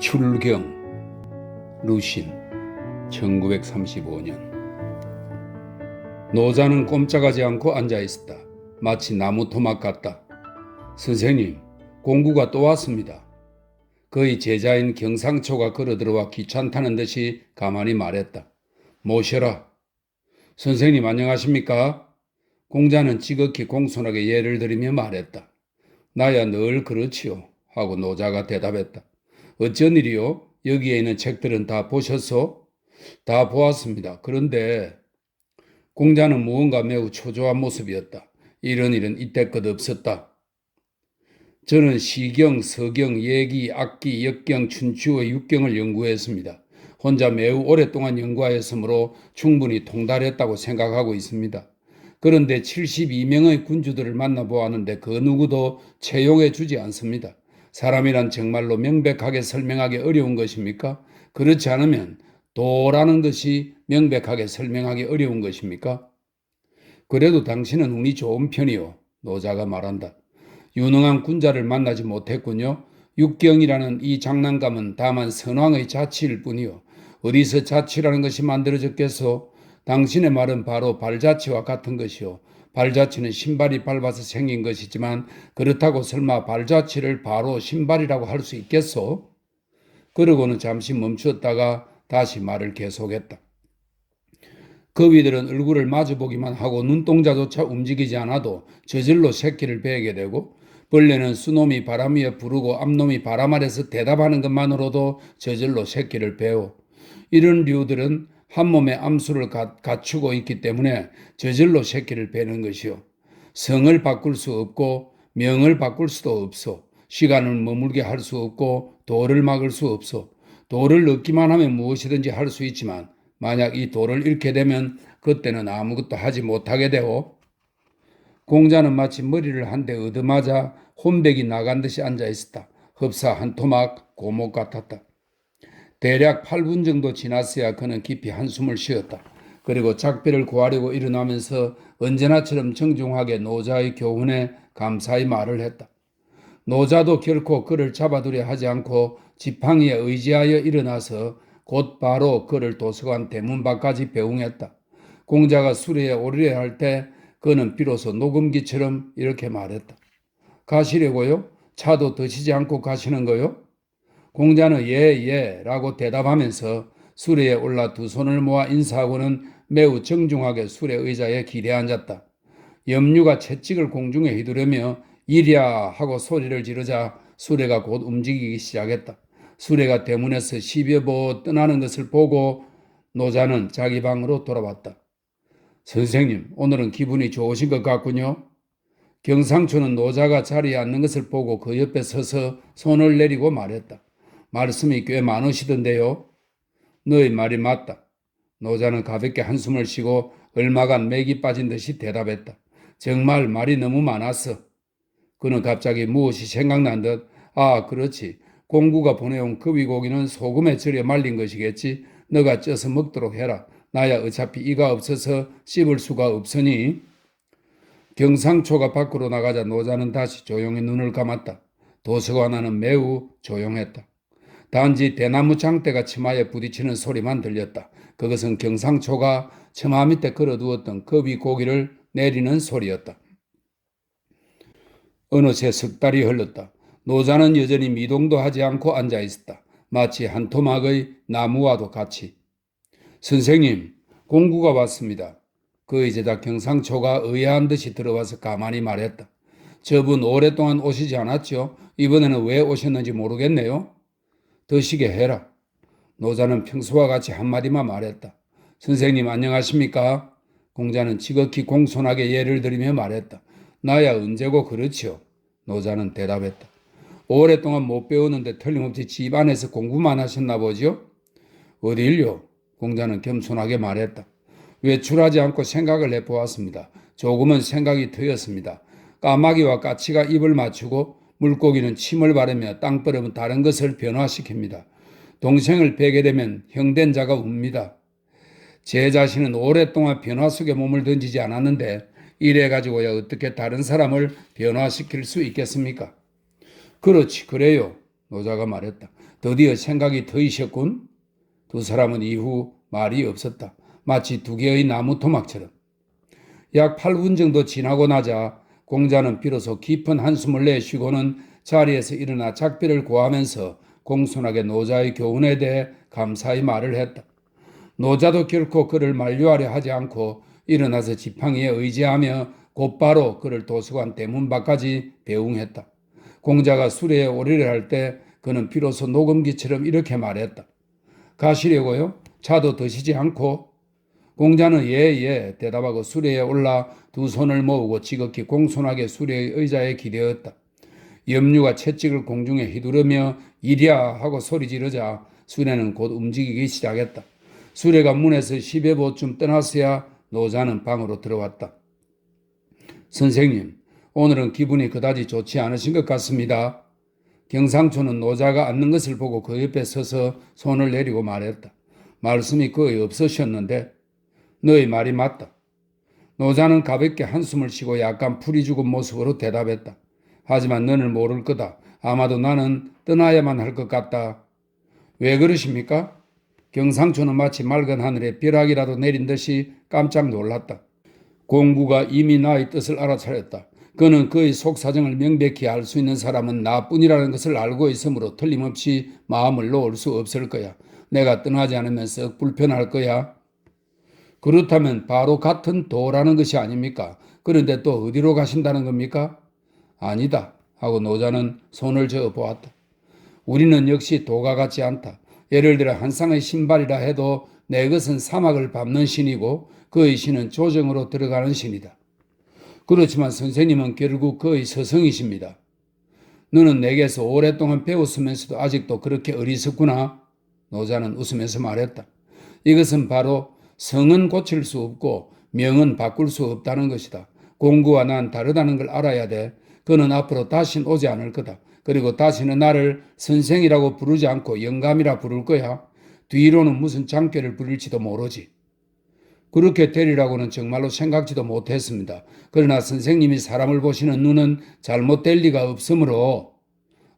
출경 루신 1935년 노자는 꼼짝하지 않고 앉아 있었다. 마치 나무 토막 같다. 선생님, 공구가 또 왔습니다. 그의 제자인 경상초가 걸어 들어와 귀찮다는 듯이 가만히 말했다. 모셔라. 선생님 안녕하십니까? 공자는 지극히 공손하게 예를 들이며 말했다. 나야 늘 그렇지요. 하고 노자가 대답했다. 어쩐 일이요? 여기에 있는 책들은 다 보셨소? 다 보았습니다. 그런데 공자는 무언가 매우 초조한 모습이었다. 이런 일은 이때껏 없었다. 저는 시경, 서경, 예기, 악기, 역경, 춘추의 육경을 연구했습니다. 혼자 매우 오랫동안 연구하였으므로 충분히 통달했다고 생각하고 있습니다. 그런데 72명의 군주들을 만나보았는데 그 누구도 채용해 주지 않습니다. 사람이란 정말로 명백하게 설명하기 어려운 것입니까? 그렇지 않으면 도라는 것이 명백하게 설명하기 어려운 것입니까? 그래도 당신은 운이 좋은 편이요. 노자가 말한다. 유능한 군자를 만나지 못했군요. 육경이라는 이 장난감은 다만 선왕의 자치일 뿐이요. 어디서 자치라는 것이 만들어졌겠소? 당신의 말은 바로 발자취와 같은 것이요. 발자취는 신발이 밟아서 생긴 것이지만 그렇다고 설마 발자취를 바로 신발이라고 할 수 있겠소? 그러고는 잠시 멈추었다가 다시 말을 계속했다. 거위들은 얼굴을 마주보기만 하고 눈동자조차 움직이지 않아도 저절로 새끼를 베게 되고 벌레는 수놈이 바람 위에 부르고 암놈이 바람 아래서 대답하는 것만으로도 저절로 새끼를 베어 이런 류들은 한 몸에 암수를 가, 갖추고 있기 때문에 저절로 새끼를 베는 것이요. 성을 바꿀 수 없고 명을 바꿀 수도 없어. 시간을 머물게 할 수 없고 돌을 막을 수 없어. 돌을 얻기만 하면 무엇이든지 할 수 있지만 만약 이 돌을 잃게 되면 그때는 아무것도 하지 못하게 되고 공자는 마치 머리를 한 대 얻어맞아 혼백이 나간 듯이 앉아 있었다. 흡사 한 토막 고목 같았다. 대략 8분 정도 지났어야 그는 깊이 한숨을 쉬었다. 그리고 작별을 구하려고 일어나면서 언제나처럼 정중하게 노자의 교훈에 감사의 말을 했다. 노자도 결코 그를 잡아두려 하지 않고 지팡이에 의지하여 일어나서 곧바로 그를 도서관 대문 밖까지 배웅했다. 공자가 수레에 오르려 할 때 그는 비로소 녹음기처럼 이렇게 말했다. 가시려고요? 차도 드시지 않고 가시는 거요? 공자는 예, 예, 라고 대답하면서 수레에 올라 두 손을 모아 인사하고는 매우 정중하게 수레 의자에 기대 앉았다. 염류가 채찍을 공중에 휘두르며 이랴 하고 소리를 지르자 수레가 곧 움직이기 시작했다. 수레가 대문에서 10여 보 떠나는 것을 보고 노자는 자기 방으로 돌아왔다. 선생님, 오늘은 기분이 좋으신 것 같군요. 경상초는 노자가 자리에 앉는 것을 보고 그 옆에 서서 손을 내리고 말했다. 말씀이 꽤 많으시던데요. 너의 말이 맞다. 노자는 가볍게 한숨을 쉬고 얼마간 맥이 빠진 듯이 대답했다. 정말 말이 너무 많았어. 그는 갑자기 무엇이 생각난 듯, 아, 그렇지. 공구가 보내온 그위고기는 소금에 절여 말린 것이겠지. 너가 쪄서 먹도록 해라. 나야 어차피 이가 없어서 씹을 수가 없으니. 경상초가 밖으로 나가자 노자는 다시 조용히 눈을 감았다. 도서관 안은 매우 조용했다. 단지 대나무 장대가 치마에 부딪히는 소리만 들렸다. 그것은 경상초가 처마 밑에 걸어두었던 급이 고기를 내리는 소리였다. 어느새 석 달이 흘렀다. 노자는 여전히 미동도 하지 않고 앉아 있었다. 마치 한 토막의 나무와도 같이. 선생님, 공구가 왔습니다. 그의 제자 경상초가 의아한 듯이 들어와서 가만히 말했다. 저분 오랫동안 오시지 않았죠? 이번에는 왜 오셨는지 모르겠네요. 드시게 해라. 노자는 평소와 같이 한마디만 말했다. 선생님 안녕하십니까? 공자는 지극히 공손하게 예를 들이며 말했다. 나야 언제고 그렇지요. 노자는 대답했다. 오랫동안 못 배우는데 틀림없이 집 안에서 공부만 하셨나 보지요? 어딜요? 공자는 겸손하게 말했다. 외출하지 않고 생각을 해보았습니다. 조금은 생각이 트였습니다. 까마귀와 까치가 입을 맞추고 물고기는 침을 바르며 땅버름은 다른 것을 변화시킵니다. 동생을 베게 되면 형된 자가 웁니다. 제 자신은 오랫동안 변화 속에 몸을 던지지 않았는데 이래 가지고야 어떻게 다른 사람을 변화시킬 수 있겠습니까? 그렇지, 그래요. 노자가 말했다. 드디어 생각이 터이셨군. 두 사람은 이후 말이 없었다. 마치 두 개의 나무 토막처럼. 약 8분 정도 지나고 나자 공자는 비로소 깊은 한숨을 내쉬고는 자리에서 일어나 작별을 고하면서 공손하게 노자의 교훈에 대해 감사히 말을 했다. 노자도 결코 그를 만류하려 하지 않고 일어나서 지팡이에 의지하며 곧바로 그를 도서관 대문 밖까지 배웅했다. 공자가 수레에 오리를 할 때 그는 비로소 녹음기처럼 이렇게 말했다. 가시려고요? 차도 드시지 않고 공자는 예예 대답하고 수레에 올라 두 손을 모으고 지극히 공손하게 수레의 의자에 기대었다. 염류가 채찍을 공중에 휘두르며 이랴 하고 소리 지르자 수레는 곧 움직이기 시작했다. 수레가 문에서 10여 보쯤 떠났어야 노자는 방으로 들어왔다. 선생님, 오늘은 기분이 그다지 좋지 않으신 것 같습니다. 경상초는 노자가 앉는 것을 보고 그 옆에 서서 손을 내리고 말했다. 말씀이 거의 없으셨는데 너의 말이 맞다. 노자는 가볍게 한숨을 쉬고 약간 풀이 죽은 모습으로 대답했다. 하지만 너는 모를 거다. 아마도 나는 떠나야만 할 것 같다. 왜 그러십니까? 경상초는 마치 맑은 하늘에 벼락이라도 내린 듯이 깜짝 놀랐다. 공구가 이미 나의 뜻을 알아차렸다. 그는 그의 속사정을 명백히 알 수 있는 사람은 나뿐이라는 것을 알고 있으므로 틀림없이 마음을 놓을 수 없을 거야. 내가 떠나지 않으면 썩 불편할 거야. 그렇다면 바로 같은 도라는 것이 아닙니까? 그런데 또 어디로 가신다는 겁니까? 아니다. 하고 노자는 손을 저어 보았다. 우리는 역시 도가 같지 않다. 예를 들어 한 쌍의 신발이라 해도 내 것은 사막을 밟는 신이고 그의 신은 조정으로 들어가는 신이다. 그렇지만 선생님은 결국 그의 스승이십니다. 너는 내게서 오랫동안 배웠으면서도 아직도 그렇게 어리석구나. 노자는 웃으면서 말했다. 이것은 바로 성은 고칠 수 없고 명은 바꿀 수 없다는 것이다. 공구와 난 다르다는 걸 알아야 돼. 그는 앞으로 다신 오지 않을 거다. 그리고 다시는 나를 선생이라고 부르지 않고 영감이라 부를 거야. 뒤로는 무슨 장교를 부릴지도 모르지. 그렇게 되리라고는 정말로 생각지도 못했습니다. 그러나 선생님이 사람을 보시는 눈은 잘못될 리가 없으므로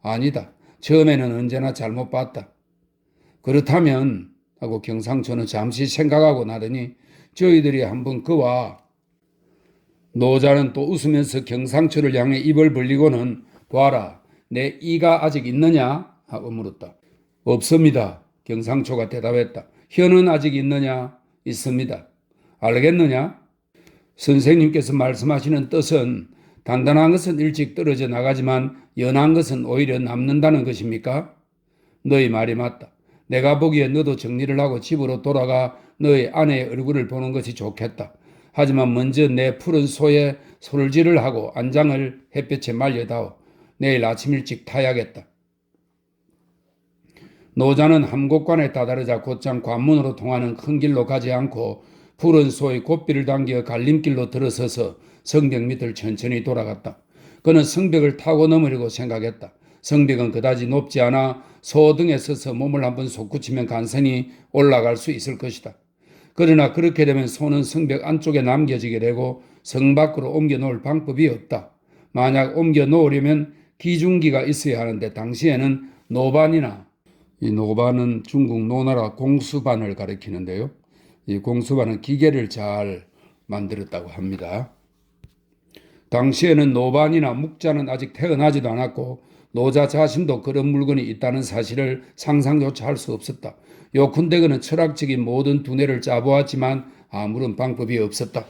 아니다. 처음에는 언제나 잘못 봤다. 그렇다면 하고 경상초는 잠시 생각하고 나더니 저희들이 한번 그와 노자는 또 웃으면서 경상초를 향해 입을 벌리고는 봐라 내 이가 아직 있느냐 하고 물었다. 없습니다. 경상초가 대답했다. 혀는 아직 있느냐? 있습니다. 알겠느냐? 선생님께서 말씀하시는 뜻은 단단한 것은 일찍 떨어져 나가지만 연한 것은 오히려 남는다는 것입니까? 너희 말이 맞다. 내가 보기에 너도 정리를 하고 집으로 돌아가 너희 아내의 얼굴을 보는 것이 좋겠다. 하지만 먼저 내 푸른 소에 솔질을 하고 안장을 햇볕에 말려다오. 내일 아침 일찍 타야겠다. 노자는 함곡관에 다다르자 곧장 관문으로 통하는 큰 길로 가지 않고 푸른 소의 꽃비를 당겨 갈림길로 들어서서 성벽 밑을 천천히 돌아갔다. 그는 성벽을 타고 넘으려고 생각했다. 성벽은 그다지 높지 않아 소 등에 서서 몸을 한번 솟구치면 간선히 올라갈 수 있을 것이다. 그러나 그렇게 되면 소는 성벽 안쪽에 남겨지게 되고 성 밖으로 옮겨 놓을 방법이 없다. 만약 옮겨 놓으려면 기중기가 있어야 하는데 당시에는 노반이나 이 노반은 중국 노나라 공수반을 가리키는데요. 이 공수반은 기계를 잘 만들었다고 합니다. 당시에는 노반이나 묵자는 아직 태어나지도 않았고 노자 자신도 그런 물건이 있다는 사실을 상상조차 할 수 없었다. 요컨대 그는 철학적인 모든 두뇌를 짜보았지만 아무런 방법이 없었다.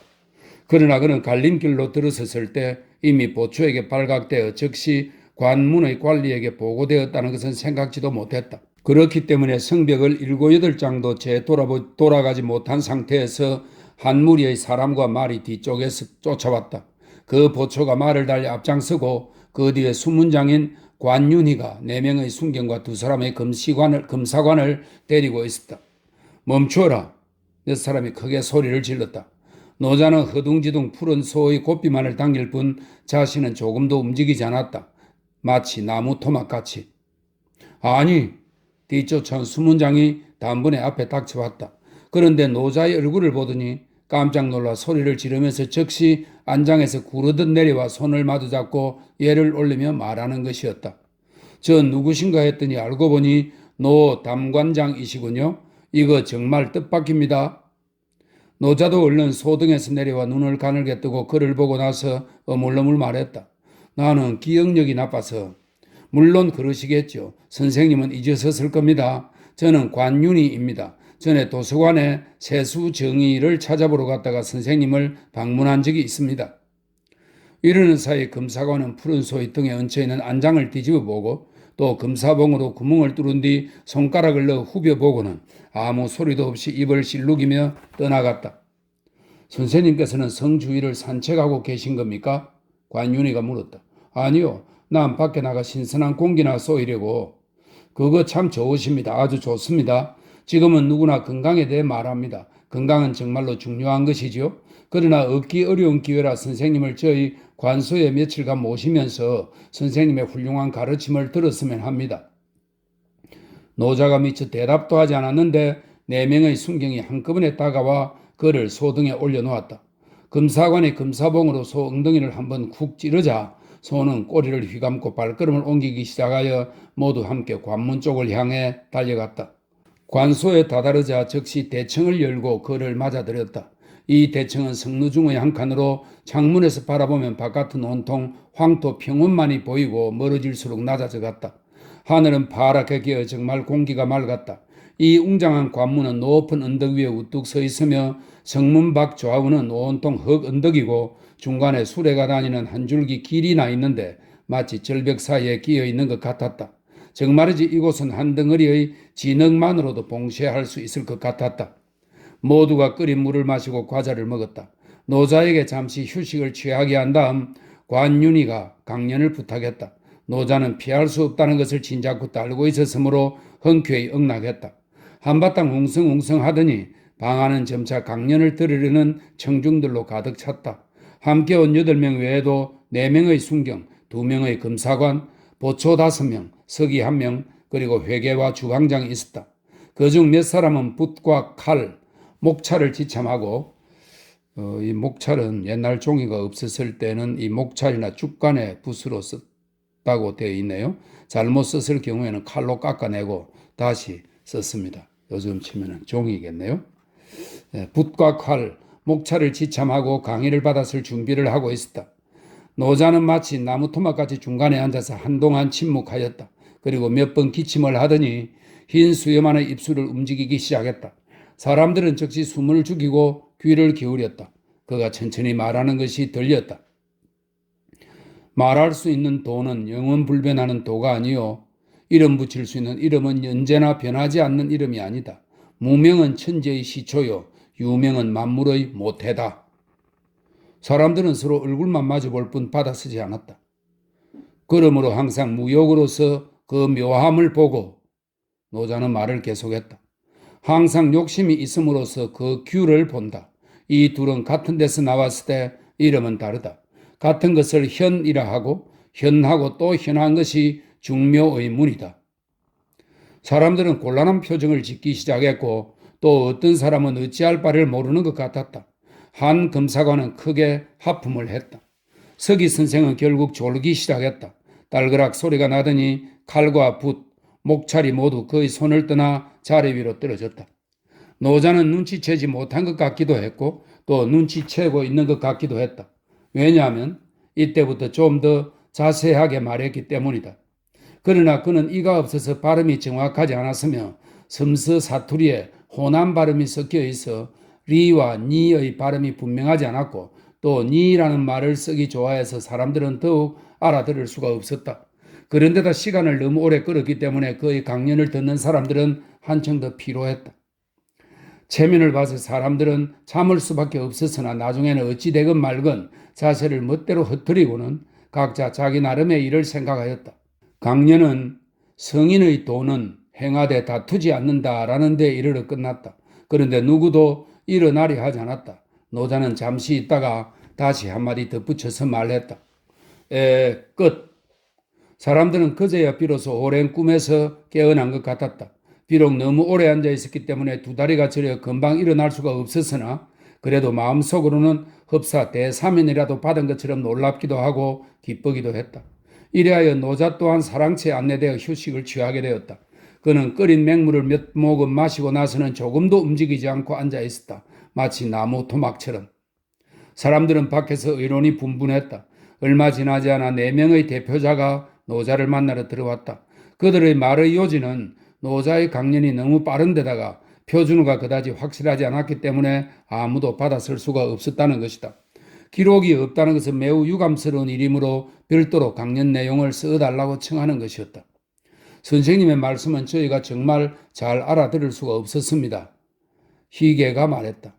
그러나 그는 갈림길로 들어섰을 때 이미 보초에게 발각되어 즉시 관문의 관리에게 보고되었다는 것은 생각지도 못했다. 그렇기 때문에 성벽을 일곱 여덟 장도 재 돌아보, 돌아가지 못한 상태에서 한 무리의 사람과 말이 뒤쪽에서 쫓아왔다. 그 보초가 말을 달려 앞장서고 그 뒤에 수문장인 관윤희가 네 명의 순경과 두 사람의 금시관을, 금사관을 데리고 있었다. 멈추어라. 몇 사람이 크게 소리를 질렀다. 노자는 허둥지둥 푸른 소의 고삐만을 당길 뿐 자신은 조금도 움직이지 않았다. 마치 나무 토막같이. 아니, 뒤쫓아온 수문장이 단번에 앞에 닥쳐왔다. 그런데 노자의 얼굴을 보더니 깜짝 놀라 소리를 지르면서 즉시 안장에서 구르듯 내려와 손을 마주잡고 얘를 올리며 말하는 것이었다. 저 누구신가 했더니 알고 보니 노 담관장이시군요. 이거 정말 뜻밖입니다. 노자도 얼른 소등에서 내려와 눈을 가늘게 뜨고 그를 보고 나서 어물러물 말했다. 나는 기억력이 나빠서 물론 그러시겠죠. 선생님은 잊으셨을 겁니다. 저는 관윤이입니다. 전에 도서관에 세수 정의를 찾아보러 갔다가 선생님을 방문한 적이 있습니다. 이러는 사이 금사관은 푸른 소희 등에 얹혀 있는 안장을 뒤집어 보고 또 금사봉으로 구멍을 뚫은 뒤 손가락을 넣어 후벼 보고는 아무 소리도 없이 입을 실룩이며 떠나갔다. 선생님께서는 성 주위를 산책하고 계신 겁니까? 관윤이가 물었다. 아니요. 난 밖에 나가 신선한 공기나 쏘이려고. 그거 참 좋으십니다. 아주 좋습니다. 지금은 누구나 건강에 대해 말합니다. 건강은 정말로 중요한 것이지요. 그러나 얻기 어려운 기회라 선생님을 저희 관소에 며칠간 모시면서 선생님의 훌륭한 가르침을 들었으면 합니다. 노자가 미처 대답도 하지 않았는데 네 명의 순경이 한꺼번에 다가와 그를 소등에 올려놓았다. 금사관의 금사봉으로 소 엉덩이를 한번 쿡 찌르자 소는 꼬리를 휘감고 발걸음을 옮기기 시작하여 모두 함께 관문 쪽을 향해 달려갔다. 관소에 다다르자 즉시 대청을 열고 그를 맞아들였다. 이 대청은 성루중의 한 칸으로 창문에서 바라보면 바깥은 온통 황토 평원만이 보이고 멀어질수록 낮아져 갔다. 하늘은 파랗게 기어 정말 공기가 맑았다. 이 웅장한 관문은 높은 언덕 위에 우뚝 서 있으며 성문 밖 좌우는 온통 흙 언덕이고 중간에 수레가 다니는 한 줄기 길이 나 있는데 마치 절벽 사이에 끼어 있는 것 같았다. 정말이지 이곳은 한 덩어리의 진흙만으로도 봉쇄할 수 있을 것 같았다. 모두가 끓인 물을 마시고 과자를 먹었다. 노자에게 잠시 휴식을 취하게 한 다음 관윤이가 강연을 부탁했다. 노자는 피할 수 없다는 것을 진작부터 알고 있었으므로 흔쾌히 응낙했다. 한바탕 웅성웅성 하더니 방 안은 점차 강연을 들으려는 청중들로 가득 찼다. 함께 온 여덟 명 외에도 네 명의 순경, 두 명의 금사관, 보초 다섯 명, 서기 한 명, 그리고 회계와 주방장이 있었다. 그중 몇 사람은 붓과 칼, 목차를 지참하고 어, 이 목찰은 옛날 종이가 없었을 때는 이 목찰이나 죽간에 붓으로 썼다고 되어 있네요. 잘못 썼을 경우에는 칼로 깎아내고 다시 썼습니다. 요즘 치면은 종이겠네요. 예, 붓과 칼, 목차를 지참하고 강의를 받았을 준비를 하고 있었다. 노자는 마치 나무 토막같이 중간에 앉아서 한동안 침묵하였다. 그리고 몇 번 기침을 하더니 흰 수염안의 입술을 움직이기 시작했다. 사람들은 즉시 숨을 죽이고 귀를 기울였다. 그가 천천히 말하는 것이 들렸다. 말할 수 있는 도는 영원 불변하는 도가 아니요. 이름 붙일 수 있는 이름은 언제나 변하지 않는 이름이 아니다. 무명은 천재의 시초요. 유명은 만물의 모태다. 사람들은 서로 얼굴만 마주 볼 뿐 받아쓰지 않았다. 그러므로 항상 무역으로서 그 묘함을 보고 노자는 말을 계속했다. 항상 욕심이 있음으로써 그 규를 본다. 이 둘은 같은 데서 나왔을 때 이름은 다르다. 같은 것을 현이라 하고 현하고 또 현한 것이 중묘의 문이다. 사람들은 곤란한 표정을 짓기 시작했고 또 어떤 사람은 어찌할 바를 모르는 것 같았다. 한 검사관은 크게 하품을 했다. 서기 선생은 결국 졸기 시작했다. 딸그락 소리가 나더니 칼과 붓, 목차리 모두 그의 손을 떠나 자리 위로 떨어졌다. 노자는 눈치채지 못한 것 같기도 했고 또 눈치채고 있는 것 같기도 했다. 왜냐하면 이때부터 좀 더 자세하게 말했기 때문이다. 그러나 그는 이가 없어서 발음이 정확하지 않았으며 섬서 사투리에 호남 발음이 섞여 있어 리와 니의 발음이 분명하지 않았고 또 니라는 말을 쓰기 좋아해서 사람들은 더욱 알아들을 수가 없었다. 그런데다 시간을 너무 오래 끌었기 때문에 그의 강연을 듣는 사람들은 한층 더 피로했다. 체면을 봐서 사람들은 참을 수밖에 없었으나 나중에는 어찌되건 말건 자세를 멋대로 흩트리고는 각자 자기 나름의 일을 생각하였다. 강연은 성인의 도는 행하되 다투지 않는다라는 데 이르러 끝났다. 그런데 누구도 일어나려 하지 않았다. 노자는 잠시 있다가 다시 한마디 덧붙여서 말했다. 에, 끝. 사람들은 그제야 비로소 오랜 꿈에서 깨어난 것 같았다. 비록 너무 오래 앉아 있었기 때문에 두 다리가 저려 금방 일어날 수가 없었으나 그래도 마음속으로는 흡사 대사면이라도 받은 것처럼 놀랍기도 하고 기쁘기도 했다. 이래하여 노자 또한 사랑채에 안내되어 휴식을 취하게 되었다. 그는 끓인 맹물을 몇 모금 마시고 나서는 조금도 움직이지 않고 앉아 있었다. 마치 나무 토막처럼. 사람들은 밖에서 의론이 분분했다. 얼마 지나지 않아 네 명의 대표자가 노자를 만나러 들어왔다. 그들의 말의 요지는 노자의 강연이 너무 빠른 데다가 표준어가 그다지 확실하지 않았기 때문에 아무도 받아쓸 수가 없었다는 것이다. 기록이 없다는 것은 매우 유감스러운 일이므로 별도로 강연 내용을 써달라고 청하는 것이었다. 선생님의 말씀은 저희가 정말 잘 알아들을 수가 없었습니다. 희계가 말했다.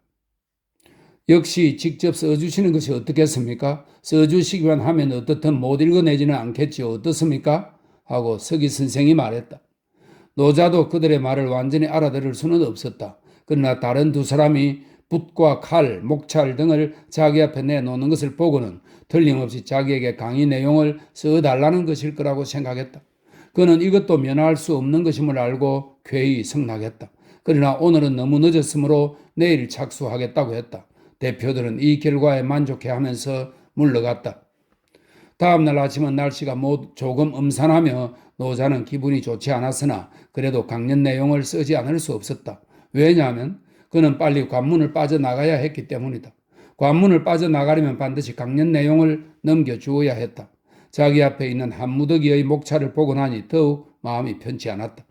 역시 직접 써주시는 것이 어떻겠습니까? 써주시기만 하면 어떻든 못 읽어내지는 않겠지요. 어떻습니까? 하고 서기 선생이 말했다. 노자도 그들의 말을 완전히 알아들을 수는 없었다. 그러나 다른 두 사람이 붓과 칼, 목찰 등을 자기 앞에 내놓는 것을 보고는 틀림없이 자기에게 강의 내용을 써달라는 것일 거라고 생각했다. 그는 이것도 면할 수 없는 것임을 알고 쾌히 승낙했다. 그러나 오늘은 너무 늦었으므로 내일 착수하겠다고 했다. 대표들은 이 결과에 만족해 하면서 물러갔다. 다음날 아침은 날씨가 모 조금 음산하며 노자는 기분이 좋지 않았으나 그래도 강연 내용을 쓰지 않을 수 없었다. 왜냐하면 그는 빨리 관문을 빠져나가야 했기 때문이다. 관문을 빠져나가려면 반드시 강연 내용을 넘겨주어야 했다. 자기 앞에 있는 한 무더기의 목차를 보고 나니 더욱 마음이 편치 않았다.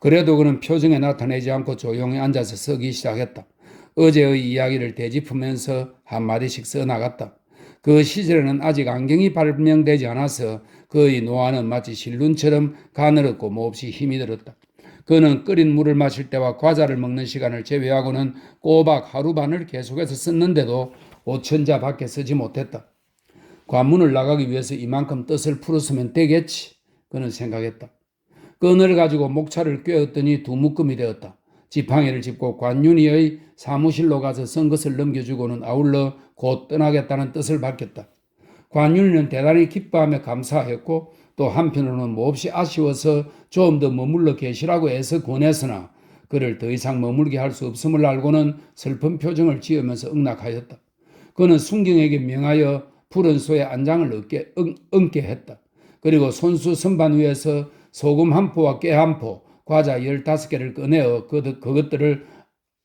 그래도 그는 표정에 나타내지 않고 조용히 앉아서 쓰기 시작했다. 어제의 이야기를 되짚으면서 한마디씩 써나갔다. 그 시절에는 아직 안경이 발명되지 않아서 그의 노화는 마치 실눈처럼 가늘었고 몹시 힘이 들었다. 그는 끓인 물을 마실 때와 과자를 먹는 시간을 제외하고는 꼬박 하루 반을 계속해서 썼는데도 오천자 밖에 쓰지 못했다. 관문을 나가기 위해서 이만큼 뜻을 풀었으면 되겠지. 그는 생각했다. 끈을 가지고 목차를 꿰었더니 두 묶음이 되었다. 지팡이를 짚고 관윤이의 사무실로 가서 쓴 것을 넘겨주고는 아울러 곧 떠나겠다는 뜻을 밝혔다. 관윤이는 대단히 기뻐하며 감사했고 또 한편으로는 몹시 아쉬워서 좀 더 머물러 계시라고 애써 권했으나 그를 더 이상 머물게 할 수 없음을 알고는 슬픈 표정을 지으면서 응낙하였다. 그는 순경에게 명하여 푸른 소의 안장을 얻게, 응, 얹게 했다. 그리고 손수 선반 위에서 소금 한 포와 깨 한 포, 과자 열다섯 개를 꺼내어 그, 그것들을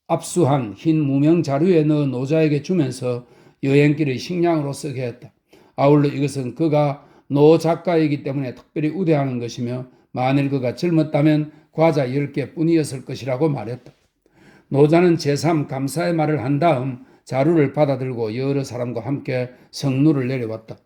압수한 흰 무명 자루에 넣어 노자에게 주면서 여행길의 식량으로 쓰게 했다. 아울러 이것은 그가 노 작가이기 때문에 특별히 우대하는 것이며 만일 그가 젊었다면 과자 10개 뿐이었을 것이라고 말했다. 노자는 제3 감사의 말을 한 다음 자루를 받아들고 여러 사람과 함께 성루를 내려왔다.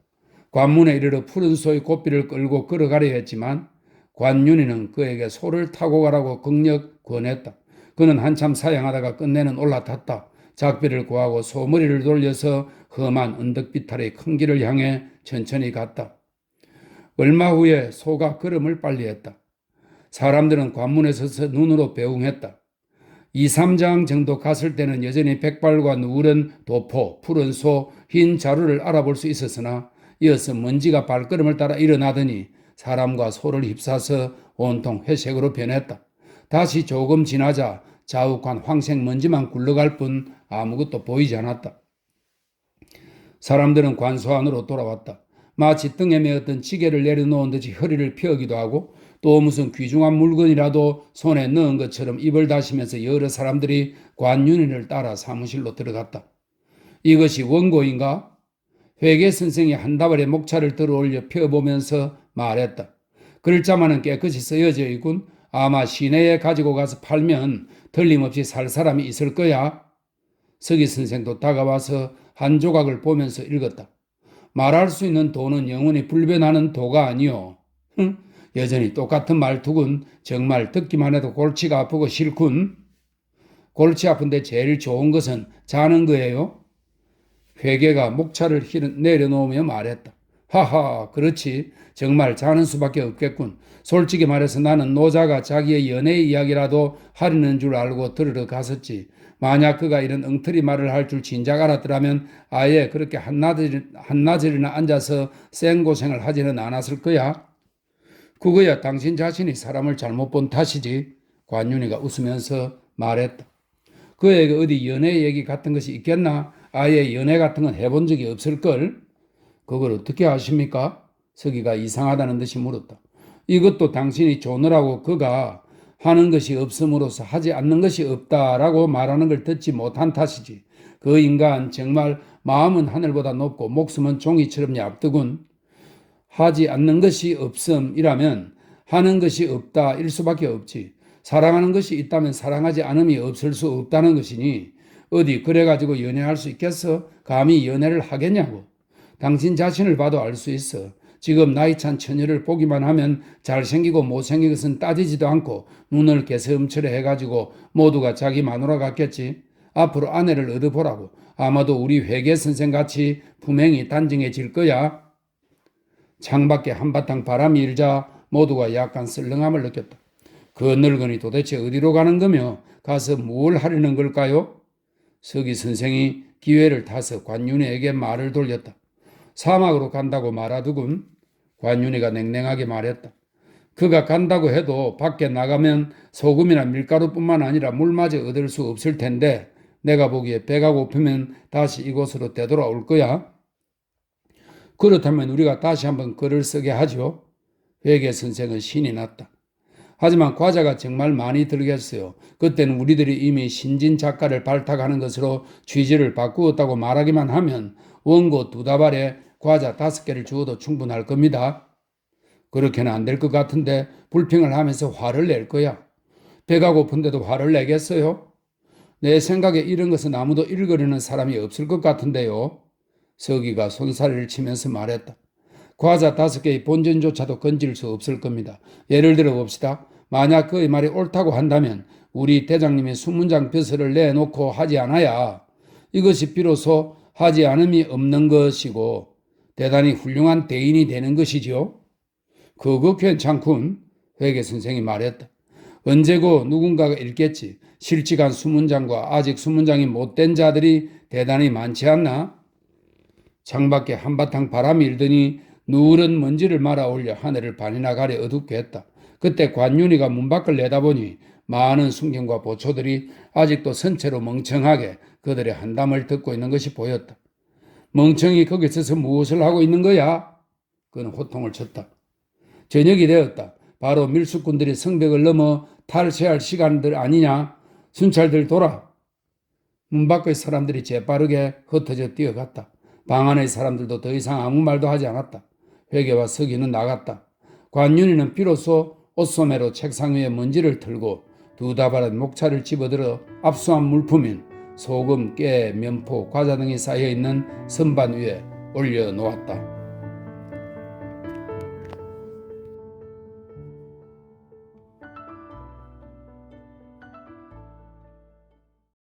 관문에 이르러 푸른 소의 고삐를 끌고 걸어가려 했지만 관윤이는 그에게 소를 타고 가라고 극력 권했다. 그는 한참 사양하다가 끝내는 올라탔다. 작비를 구하고 소머리를 돌려서 험한 언덕비탈의 큰 길을 향해 천천히 갔다. 얼마 후에 소가 걸음을 빨리했다. 사람들은 관문에 서서 눈으로 배웅했다. 2, 3장 정도 갔을 때는 여전히 백발과 누런 도포, 푸른 소, 흰 자루를 알아볼 수 있었으나 이어서 먼지가 발걸음을 따라 일어나더니 사람과 소를 휩싸서 온통 회색으로 변했다. 다시 조금 지나자 자욱한 황색 먼지만 굴러갈 뿐 아무것도 보이지 않았다. 사람들은 관소 안으로 돌아왔다. 마치 등에 메었던 지게를 내려놓은 듯이 허리를 펴기도 하고 또 무슨 귀중한 물건이라도 손에 넣은 것처럼 입을 다시면서 여러 사람들이 관윤이를 따라 사무실로 들어갔다. 이것이 원고인가? 회계 선생이 한 다발의 목차를 들어올려 펴보면서 말했다. 글자만은 깨끗이 쓰여져 있군. 아마 시내에 가지고 가서 팔면 틀림없이 살 사람이 있을 거야. 서기 선생도 다가와서 한 조각을 보면서 읽었다. 말할 수 있는 도는 영원히 불변하는 도가 아니오. 흥, 여전히 똑같은 말투군. 정말 듣기만 해도 골치가 아프고 싫군. 골치 아픈데 제일 좋은 것은 자는 거예요. 회계가 목차를 내려놓으며 말했다. 하하, 그렇지. 정말 자는 수밖에 없겠군. 솔직히 말해서 나는 노자가 자기의 연애 이야기라도 하려는 줄 알고 들으러 갔었지. 만약 그가 이런 엉터리 말을 할 줄 진작 알았더라면 아예 그렇게 한나절, 한나절이나 앉아서 생고생을 하지는 않았을 거야. 그거야 당신 자신이 사람을 잘못 본 탓이지. 관윤이가 웃으면서 말했다. 그에게 어디 연애 얘기 같은 것이 있겠나? 아예 연애 같은 건 해본 적이 없을 걸? 그걸 어떻게 아십니까? 서기가 이상하다는 듯이 물었다. 이것도 당신이 조느라고 그가 하는 것이 없음으로써 하지 않는 것이 없다라고 말하는 걸 듣지 못한 탓이지. 그 인간 정말 마음은 하늘보다 높고 목숨은 종이처럼 얇더군. 하지 않는 것이 없음이라면 하는 것이 없다 일 수밖에 없지. 사랑하는 것이 있다면 사랑하지 않음이 없을 수 없다는 것이니 어디 그래가지고 연애할 수 있겠어? 감히 연애를 하겠냐고. 당신 자신을 봐도 알 수 있어. 지금 나이 찬 처녀를 보기만 하면 잘생기고 못생긴 것은 따지지도 않고 눈을 개슴츠레 해가지고 모두가 자기 마누라 같겠지. 앞으로 아내를 얻어보라고. 아마도 우리 회계 선생 같이 분명히 단정해질 거야. 창밖에 한바탕 바람이 일자 모두가 약간 쓸렁함을 느꼈다. 그 늙은이 도대체 어디로 가는 거며 가서 뭘 하려는 걸까요? 서기 선생이 기회를 타서 관윤이에게 말을 돌렸다. 사막으로 간다고 말하더군. 관윤이가 냉랭하게 말했다. 그가 간다고 해도 밖에 나가면 소금이나 밀가루뿐만 아니라 물마저 얻을 수 없을 텐데 내가 보기에 배가 고프면 다시 이곳으로 되돌아올 거야. 그렇다면 우리가 다시 한번 글을 쓰게 하죠. 회계 선생은 신이 났다. 하지만 과자가 정말 많이 들겠어요. 그때는 우리들이 이미 신진 작가를 발탁하는 것으로 취지를 바꾸었다고 말하기만 하면 원고 두 다발에 과자 다섯 개를 주어도 충분할 겁니다. 그렇게는 안 될 것 같은데 불평을 하면서 화를 낼 거야. 배가 고픈데도 화를 내겠어요? 내 생각에 이런 것은 아무도 읽으려는 사람이 없을 것 같은데요. 서기가 손사래를 치면서 말했다. 과자 다섯 개의 본전조차도 건질 수 없을 겁니다. 예를 들어 봅시다. 만약 그의 말이 옳다고 한다면 우리 대장님이 수문장 벼슬을 내놓고 하지 않아야 이것이 비로소 하지 않음이 없는 것이고 대단히 훌륭한 대인이 되는 것이지요. 그거 괜찮군. 회계 선생이 말했다. 언제고 누군가가 읽겠지. 실직한 수문장과 아직 수문장이 못된 자들이 대단히 많지 않나? 창밖에 한바탕 바람이 일더니 누런 먼지를 말아 올려 하늘을 반이나 가려 어둡게 했다. 그때 관윤이가 문 밖을 내다보니 많은 순경과 보초들이 아직도 선체로 멍청하게 그들의 한담을 듣고 있는 것이 보였다. 멍청이 거기 서서 무엇을 하고 있는 거야? 그는 호통을 쳤다. 저녁이 되었다. 바로 밀수꾼들이 성벽을 넘어 탈세할 시간들 아니냐? 순찰들 돌아. 문 밖의 사람들이 재빠르게 흩어져 뛰어갔다. 방 안의 사람들도 더 이상 아무 말도 하지 않았다. 회계와 서기는 나갔다. 관윤이는 비로소 옷소매로 책상 위에 먼지를 털고 두 다발의 목차를 집어들어 압수한 물품인 소금, 깨, 면포, 과자 등이 쌓여 있는 선반 위에 올려놓았다.